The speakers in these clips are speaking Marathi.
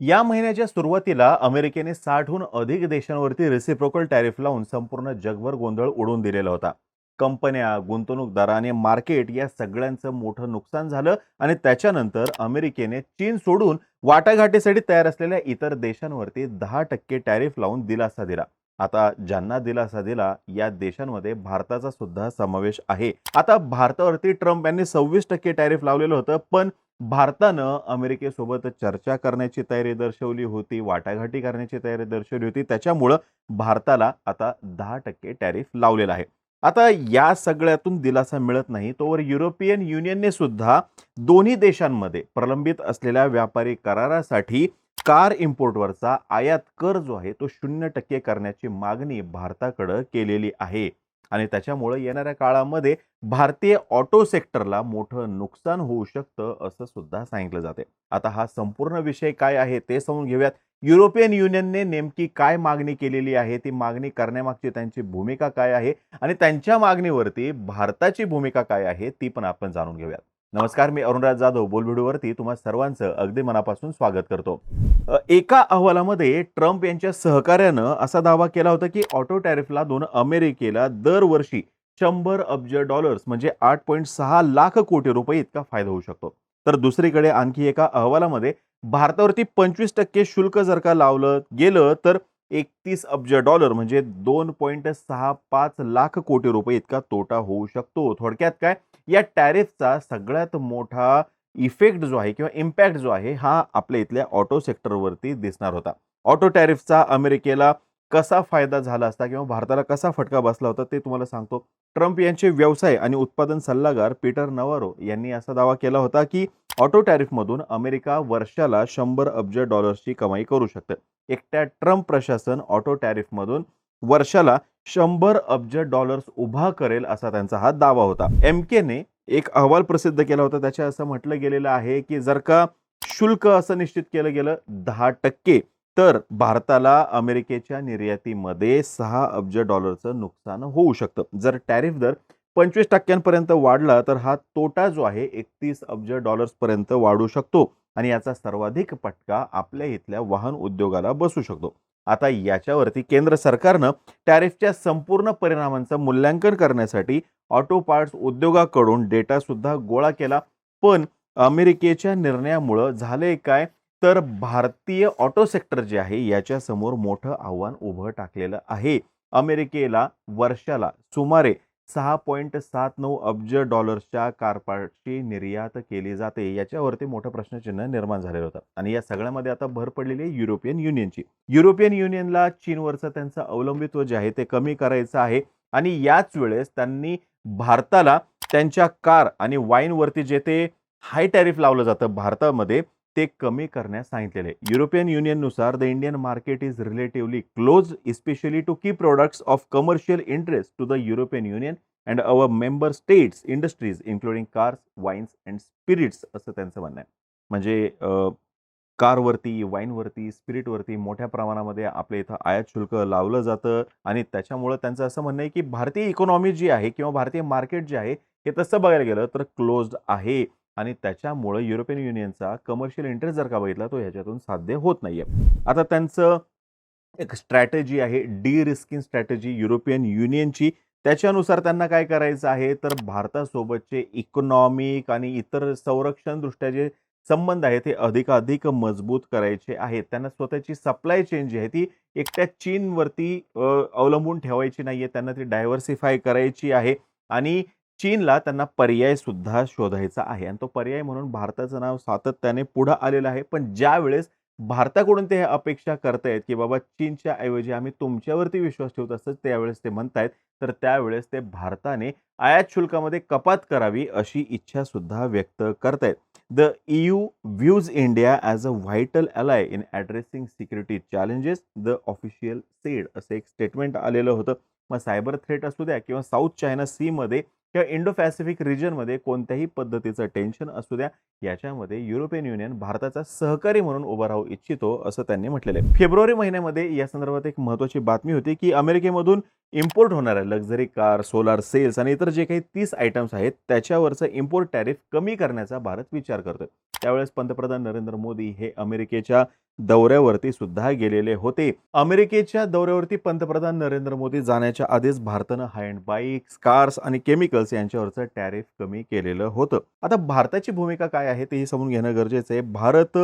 या महिन्याच्या सुरुवातीला अमेरिकेने साठहून अधिक देशांवरती रेसिप्रोकल टॅरिफ लावून संपूर्ण जगभर गोंधळ उडवून दिलेला होता. कंपन्या गुंतवणूकदार आणि मार्केट या सगळ्यांचं मोठं नुकसान झालं आणि त्याच्यानंतर अमेरिकेने चीन सोडून वाटाघाटीसाठी तयार असलेल्या इतर देशांवरती दहा टक्के टॅरिफ लावून दिलासा दिला. आता ज्यांना दिलासा दिला या देशांमध्ये भारताचा सुद्धा समावेश आहे. आता भारतावरती ट्रम्प यांनी सव्वीस टक्के टॅरिफ लावलेलं होतं पण भारतानं अमेरिकेसोबत चर्चा करण्याची तयारी दर्शवली होती वाटाघाटी करण्याची तयारी दर्शवली होती. त्याच्यामुळं भारताला आता दहा टक्के टॅरिफ लावलेला आहे. आता या सगळ्यातून दिलासा मिळत नाही तोवर युरोपियन युनियनने सुद्धा दोन्ही देशांमध्ये प्रलंबित असलेल्या व्यापारी करारासाठी कार इम्पोर्टवरचा आयात कर जो आहे तो शून्य टक्के करण्याची मागणी भारताकडं केलेली आहे. आणि त्याच्यामुळे येणाऱ्या काळामध्ये भारतीय ऑटो सेक्टरला मोठं नुकसान होऊ शकतं असं सुद्धा सांगितलं जाते आता हा संपूर्ण विषय काय आहे ते समजून घेऊयात. युरोपियन युनियनने नेमकी काय मागणी केलेली आहे? ती मागणी करण्यामागची त्यांची भूमिका काय आहे? आणि त्यांच्या मागणीवरती भारताची भूमिका काय आहे? ती पण आपण जाणून घेऊयात. नमस्कार मी अरुणराज जाधव. बोलबिडूवरती तुम्हा सर्वांचं अगदी मनापासून स्वागत करतो. एका अहवालामध्ये ट्रम्प यांच्या सहकार्यानं असा दावा केला होता की ऑटो टॅरिफला दोन अमेरिकेला दरवर्षी शंभर अब्ज डॉलर्स म्हणजे आठ पॉईंट सहा लाख कोटी रुपये इतका फायदा होऊ शकतो. तर दुसरीकडे आणखी एका अहवालामध्ये भारतावरती पंचवीस टक्के शुल्क जर का लावलं गेलं तर एकतीस अब्ज डॉलर म्हणजे दोन पॉईंट सहा पाच लाख कोटी रुपये इतका तोटा होऊ शकतो. थोडक्यात काय? या टॅरिफचा सगळ्यात मोठा इफेक्ट जो आहे किंवा इम्पॅक्ट जो आहे हा आपल्या इथल्या ऑटो सेक्टरवरती दिसणार होता. ऑटो टॅरिफचा अमेरिकेला कसा फायदा झाला असता किंवा भारताला कसा फटका बसला होता ते तुम्हाला सांगतो. ट्रम्प यांचे व्यवसाय आणि उत्पादन सल्लागार पीटर नवारो यांनी असा दावा केला होता की ऑटो टॅरिफमधून अमेरिका वर्षाला शंभर अब्ज डॉलर्सची कमाई करू शकते. एकट्या ट्रम्प प्रशासन ऑटो टॅरिफमधून वर्षाला शंभर अब्ज डॉलर्स उभा करेल असा त्यांचा हा दावा होता. एम केने एक अहवाल प्रसिद्ध केला होता. त्याच्या असं म्हटलं गेलेलं आहे की जर का शुल्क असं निश्चित केलं गेलं दहा टक्के तर भारताला अमेरिकेच्या निर्यातीमध्ये सहा अब्ज डॉलरचं नुकसान होऊ शकतं. जर टॅरिफ दर पंचवीस टक्क्यांपर्यंत वाढला तर हा तोटा जो आहे एकतीस अब्ज डॉलर्सपर्यंत वाढू शकतो आणि याचा सर्वाधिक फटका आपल्या इथल्या वाहन उद्योगाला बसू शकतो. आता याच्यावरती केंद्र सरकारनं टॅरिफच्या संपूर्ण परिणामांचं मूल्यांकन करण्यासाठी ऑटो पार्ट्स उद्योगाकडून डेटासुद्धा गोळा केला. पण अमेरिकेच्या निर्णयामुळं झाले काय? तर भारतीय ऑटो सेक्टर जे आहे याच्यासमोर मोठं आव्हान उभं टाकलेलं आहे. अमेरिकेला वर्षाला सुमारे सहा पॉईंट सात नऊ अब्ज डॉलर्सच्या कार पार्टची निर्यात केली जाते. याच्यावरती मोठं प्रश्नचिन्ह निर्माण झालेलं होतं. आणि या सगळ्यामध्ये आता भर पडलेली आहे युरोपियन युनियनची. युरोपियन युनियनला चीनवरचं त्यांचं अवलंबित्व जे आहे ते कमी करायचं आहे. आणि याच वेळेस त्यांनी भारताला त्यांच्या कार आणि वाईनवरती जे ते हाय टॅरिफ लावलं जातं भारतामध्ये ते कमी करण्यास सांगितलेले. आहे European युनियननुसार the Indian market is relatively close especially to key products of commercial interest to the European Union and our member states industries including cars wines and spirits असं त्यांचं म्हणणं आहे. म्हणजे कारवरती वाईनवरती स्पिरिटवरती मोठ्या प्रमाणामध्ये आपल्या इथं आयात शुल्क लावलं जातं आणि त्याच्यामुळं त्यांचं असं म्हणणं आहे की भारतीय इकॉनॉमी जी आहे किंवा भारतीय मार्केट जे आहे हे तसं बघायला गेलं तर क्लोज्ड आहे. आणि त्याच्यामुळं युरोपियन युनियनचा कमर्शियल इंटरेस्ट जर का बघितला तो ह्याच्यातून साध्य होत नाहीये. आता त्यांचं एक स्ट्रॅटेजी आहे डी रिस्किंग स्ट्रॅटेजी युरोपियन युनियनची त्याच्यानुसार त्यांना काय करायचं आहे? तर भारतासोबतचे इकॉनॉमिक आणि इतर संरक्षणदृष्ट्या जे संबंध आहे ते अधिकाधिक मजबूत करायचे आहेत. त्यांना स्वतःची सप्लाय चेन जी आहे ती एकट्या चीनवरती अवलंबून ठेवायची नाही आहे त्यांना ती डायव्हर्सिफाय करायची आहे. आणि चीनला त्यांना पर्याय सुद्धा शोधायचा आहे. आणि तो पर्याय म्हणून भारताचं नाव सातत्याने पुढं आलेलं आहे. पण ज्या वेळेस भारताकडून ते अपेक्षा करतायत की बाबा चीनच्या ऐवजी आम्ही तुमच्यावरती विश्वास ठेवत असतं त्यावेळेस ते म्हणतायत तर त्यावेळेस ते भारताने आयात शुल्कामध्ये कपात करावी अशी इच्छा सुद्धा व्यक्त करतायत. The EU views India as a vital ally in addressing security challenges the official said असं एक स्टेटमेंट आलेलं होतं. मग सायबर थ्रेट असू द्या किंवा साऊथ चायना सीमध्ये किंवा इंडो पॅसिफिक रिजनमध्ये कोणत्याही पद्धतीचं टेन्शन असू द्या याच्यामध्ये युरोपियन युनियन भारताचा सहकारी म्हणून उभा राहू इच्छितो असं त्यांनी म्हटलेलं आहे. फेब्रुवारी महिन्यामध्ये या संदर्भात एक महत्त्वाची बातमी होती की अमेरिकेमधून इम्पोर्ट होणाऱ्या लक्झरी कार सोलार सेल्स आणि इतर जे काही तीस आयटम्स आहेत त्याच्यावरचं इम्पोर्ट टॅरिफ कमी करण्याचा भारत विचार करतोय. त्यावेळेस पंतप्रधान नरेंद्र मोदी हे अमेरिकेच्या दौऱ्यावरती सुद्धा गेलेले होते. अमेरिकेच्या दौऱ्यावरती पंतप्रधान नरेंद्र मोदी जाण्याच्या आधीच भारतानं हँड बाईक्स कार्स आणि केमिकल्स यांच्यावरचं टॅरिफ कमी केलेलं होतं. आता भारताची भूमिका काय आहे तेही समजून घेणं गरजेचं आहे. भारत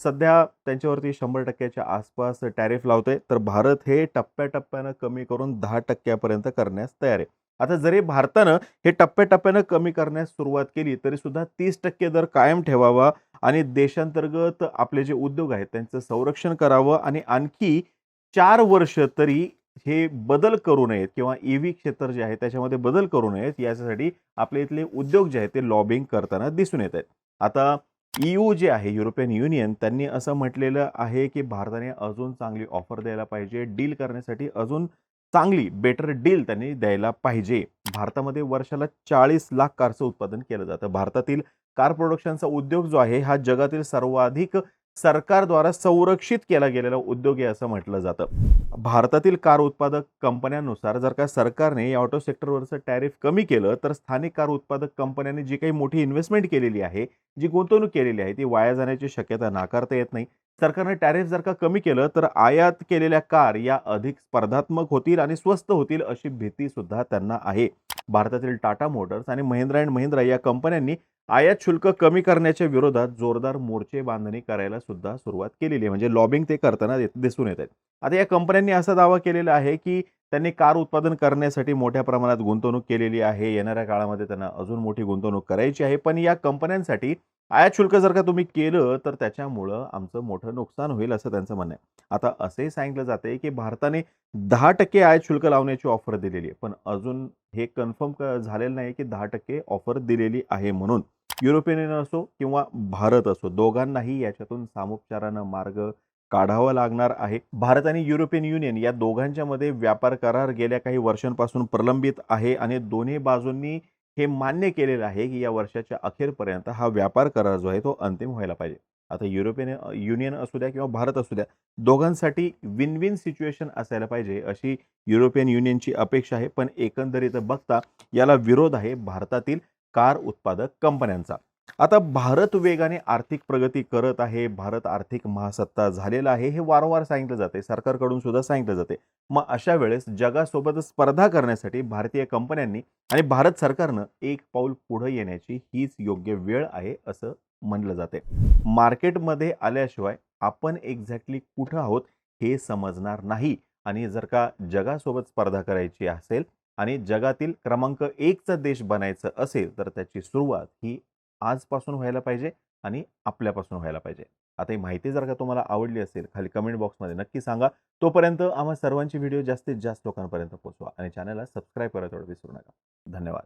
सध्या त्यांच्यावरती शंभर टक्क्याच्या आसपास टॅरिफ लावतोय. तर भारत हे टप्प्याटप्प्यानं कमी करून दहा टक्क्यापर्यंत करण्यास तयार आहे. आता जरी भारतानं हे टप्प्याटप्प्यानं कमी करण्यास सुरुवात केली तरी सुद्धा तीस टक्के दर कायम ठेवावा आणि देशांतर्गत आपले जे उद्योग आहेत त्यांचं संरक्षण करावं आणि आणखी चार वर्ष तरी हे बदल करू नयेत किंवा ई व्ही क्षेत्र जे आहे त्याच्यामध्ये बदल करू नयेत याच्यासाठी आपले इथले उद्योग जे आहेत ते लॉबिंग करताना दिसून येत आहेत. आता ईयू जे आहे युरोपियन युनियन त्यांनी असं म्हटलेलं आहे की भारताने अजून चांगली ऑफर द्यायला पाहिजे डील करण्यासाठी अजून चांगली बेटर डील त्यांनी द्यायला पाहिजे. भारतामध्ये वर्षाला चाळीस लाख कारचं उत्पादन केलं जातं. भारतातील कार प्रोडक्शनचा उद्योग जो आहे हा जगातील सर्वाधिक सरकारद्वारा संरक्षित केला गेलेला उद्योग आहे असं म्हटलं जातं. भारतातील कार उत्पादक कंपन्यांनुसार जर का सरकारने या ऑटो सेक्टरवरचं टॅरिफ कमी केलं तर स्थानिक कार उत्पादक कंपन्यांनी जी काही मोठी इन्व्हेस्टमेंट केलेली आहे जी गुंतवणूक केलेली आहे ती वाया जाण्याची शक्यता नाकारता येत नाही. सरकारने टॅरिफ जर का कमी केलं तर आयात केलेल्या कार या अधिक स्पर्धात्मक होतील आणि स्वस्त होतील अशी भीती सुद्धा त्यांना आहे. भारतातील टाटा मोटर्स आणि महिंद्रा अँड महिंद्रा या कंपन्यांनी आयात शुल्क कमी करण्याच्या विरोधात जोरदार मोर्चे बांधणी करायला सुद्धा सुरुवात केलेली आहे. म्हणजे लॉबिंग ते करताना दिसून येत आहेत. आता या कंपन्यांनी असा दावा केलेला आहे की त्यांनी कार उत्पादन करण्यासाठी मोठ्या प्रमाणात गुंतवणूक केलेली आहे. येणाऱ्या काळामध्ये त्यांना अजून मोठी गुंतवणूक करायची आहे. पण या कंपन्यांसाठी आयात शुल्क जर का तुम्ही केलं तर त्याच्यामुळं आमचं मोठं नुकसान होईल असं त्यांचं म्हणणं आहे. आता असंही सांगितलं जाते की भारताने दहा टक्के आयात शुल्क लावण्याची ऑफर दिलेली आहे. पण अजून हे कन्फर्म झालेलं नाही की दहा टक्के ऑफर दिलेली आहे म्हणून. युरोपियन युनियन असो किंवा भारत असो दोघांनाही याच्यातून सामोपचारानं मार्ग काढावा लागणार आहे. भारत आणि युरोपियन युनियन या दोघांच्या मध्ये व्यापार करार गेल्या काही वर्षांपासून प्रलंबित आहे आणि दोन्ही बाजूंनी हे मान्य केलेलं आहे की या वर्षाच्या अखेरपर्यंत हा व्यापार करार जो आहे तो अंतिम व्हायला पाहिजे. आता युरोपियन युनियन असू द्या किंवा भारत असू द्या दोघांसाठी विन विन सिच्युएशन असायला पाहिजे अशी युरोपियन युनियनची अपेक्षा आहे. पण एकंदरीत बघता याला विरोध आहे भारतातील कार उत्पादक कंपन्यांचा. आता भारत वेगाने आर्थिक प्रगती करत आहे भारत आर्थिक महासत्ता झालेला आहे हे वारंवार सांगितलं जाते सरकारकडून सुद्धा सांगितलं जाते. मग अशा वेळेस जगासोबत स्पर्धा करण्यासाठी भारतीय कंपन्यांनी आणि भारत सरकारनं एक पाऊल पुढे येण्याची हीच योग्य वेळ आहे असं म्हणलं जाते. मार्केटमध्ये आल्याशिवाय आपण एक्झॅक्टली कुठं आहोत हे समजणार नाही. आणि जर का जगासोबत स्पर्धा करायची असेल आणि जगातील क्रमांक एकचा देश बनायचं असेल तर त्याची सुरुवात ही आजपासून व्हायला पाहिजे आणि आपल्यापासून व्हायला पाहिजे. आता ही माहिती जर का तुम्हाला आवडली असेल खाली कमेंट बॉक्समध्ये नक्की सांगा. तोपर्यंत आम्हा सर्वांची व्हिडिओ जास्तीत जास्त लोकांपर्यंत पोहोचवा आणि चॅनलला सबस्क्राईब करायला थोडं विसरू नका. धन्यवाद.